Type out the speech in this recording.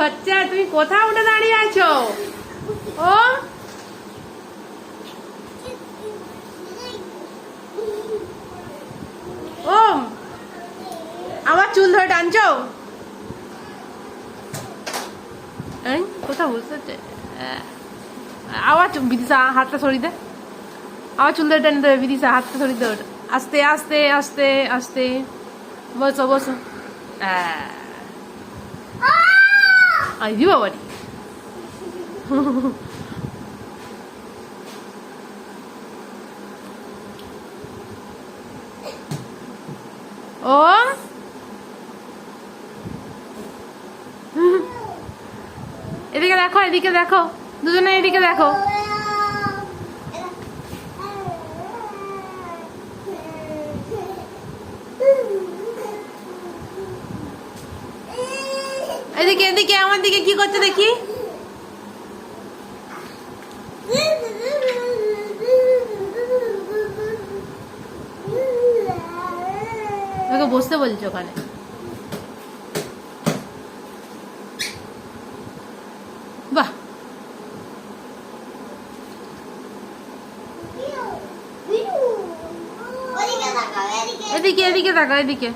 বাচ্চা তুমি কোথায় উঠে দাঁড়িয়ে আছো? ও? ও আমার চুল ধরে টানছো? কোথাও বুঝতে পারছে আবার বিদিশা, হাতটা সরিয়ে দে। আবার চুল ধরে টেনে দেবে বিদিশা, হাতটা সরিয়ে দে আস্তে আস্তে আস্তে আস্তে। বসো বসো। আহ। আই দি বাবারি ও এদিকে দেখো এদিকে দেখো দুজনে এদিকে দেখো। এদিকে এদিকে আমার দিকে কি করছে দেখি তোকে বসতে বলছো ওখানে বাহ ওদিকে তাকাও, এদিকে। এদিকে এদিকে দেখো এদিকে